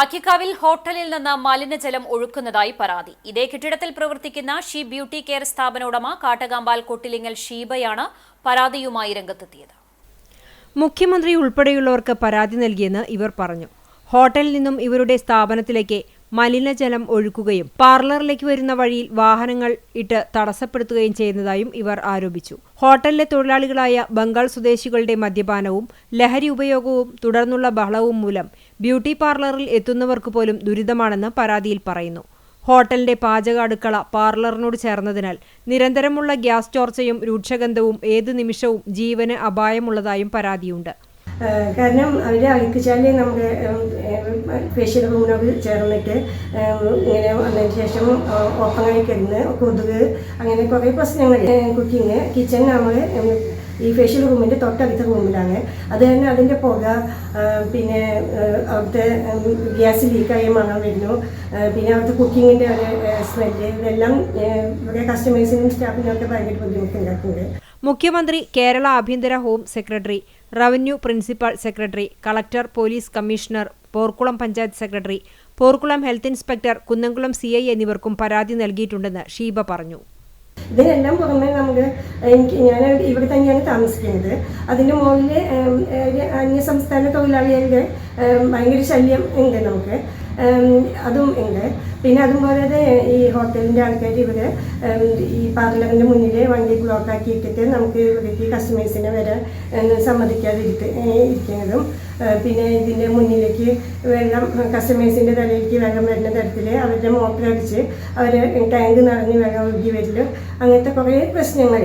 അക്കിക്കാവിൽ ഹോട്ടലിൽ നിന്ന് മലിനജലം ഒഴുക്കുന്നതായി പരാതി. ഇതേ കെട്ടിടത്തിൽ പ്രവർത്തിക്കുന്ന ഷീ ബ്യൂട്ടി കെയർ സ്ഥാപന ഉടമ കാട്ടകാമ്പാൽ കൊട്ടിലിങ്ങൽ ഷീബയാണ് പരാതിയുമായി രംഗത്തെത്തിയത്. മുഖ്യമന്ത്രി ഉൾപ്പെടെയുള്ളവർക്ക് പരാതി നൽകിയെന്ന് ഇവർ പറഞ്ഞു. ഹോട്ടലിൽ നിന്നും ഇവരുടെ സ്ഥാപനത്തിലേക്ക് മലിനജലം ഒഴുക്കുകയും പാർലറിലേക്ക് വരുന്ന വഴിയിൽ വാഹനങ്ങൾ ഇട്ട് തടസ്സപ്പെടുത്തുകയും ചെയ്യുന്നതായും ഇവർ ആരോപിച്ചു. ഹോട്ടലിലെ തൊഴിലാളികളായ ബംഗാൾ സ്വദേശികളുടെ മദ്യപാനവും ലഹരി ഉപയോഗവും തുടർന്നുള്ള ബഹളവും മൂലം ബ്യൂട്ടി പാർലറിൽ എത്തുന്നവർക്ക് പോലും ദുരിതമാണെന്ന് പരാതിയിൽ പറയുന്നു. ഹോട്ടലിന്റെ പാചക അടുക്കള പാർലറിനോട് ചേർന്നതിനാൽ നിരന്തരമുള്ള ഗ്യാസ് ചോർച്ചയും രൂക്ഷഗന്ധവും ഏതു നിമിഷവും ജീവന് അപായമുള്ളതായും പരാതിയുണ്ട്. കാരണം അവർ അഴുക്കിച്ചാൽ നമ്മുടെ ഫേഷ്യൽ റൂമിനോട് ചേർന്നിട്ട് ഇങ്ങനെ വന്നതിന് ശേഷം ഓപ്പൺ ആയി കിടന്ന് കൊതുക് അങ്ങനെ കുറേ പ്രശ്നങ്ങൾ കുക്കിങ് കിച്ചൺ നമ്മൾ ഈ ഫേഷ്യൽ റൂമിന്റെ തൊട്ടടുത്ത റൂമിലാണ് അത് തന്നെ അതിന്റെ പുക പിന്നെ അവിടുത്തെ ഗ്യാസ് ലീക്കായി മണം വരുന്നു. പിന്നെ അവിടുത്തെ കുക്കിങ്ങിന്റെ ഒരു സ്മെല്ല് ഇതെല്ലാം ഇവിടെ കസ്റ്റമേഴ്സിനും സ്റ്റാഫിനൊക്കെ ഭയങ്കര ബുദ്ധിമുട്ടുണ്ടാക്കുന്നുണ്ട് മുഖ്യമന്ത്രി കേരള ആഭ്യന്തര home secretary revenue principal secretary collector police commissioner Porkulam panchayat secretary Porkulam health inspector Kunnamkulam C I എന്നിവർക്കും പരാതി നൽകിയിട്ടുണ്ടെന്ന് ഷീബ പറഞ്ഞു. ഇതിനെല്ലാം പുറമെ നമുക്ക് എനിക്ക് ഞാൻ ഇവിടെ തന്നെയാണ് താമസിക്കുന്നത്. അതിന്റെ മുകളിൽ അന്യ സംസ്ഥാന തൊഴിലാളികളുടെ ഭയങ്കര ശല്യം ഉണ്ട് നമുക്ക്. അതും ഉണ്ട്. പിന്നെ അതുപോലെ തന്നെ ഈ ഹോട്ടലിന്റെ ആൾക്കാർ ഇവർ ഈ പാർലറിന്റെ മുന്നിൽ വണ്ടി ബ്ലോക്ക് ആക്കി ഇട്ടിട്ട് നമുക്ക് ഇവിടേക്ക് കസ്റ്റമേഴ്സിനെ വരെ സമ്മതിക്കാതെ സമ്മതിക്കാതിരിട്ട് ഇരിക്കുന്നതും പിന്നെ ഇതിന്റെ മുന്നിലേക്ക് വെള്ളം കസ്റ്റമേഴ്സിന്റെ തലയിലേക്ക് വെള്ളം വരുന്ന തരത്തിൽ അവരുടെ മോട്ടർ അടിച്ച് അവർ ടാങ്ക് നിറഞ്ഞ് വെള്ളം ഒഴുകി വരില്ല അങ്ങനത്തെ കുറേ പ്രശ്നങ്ങൾ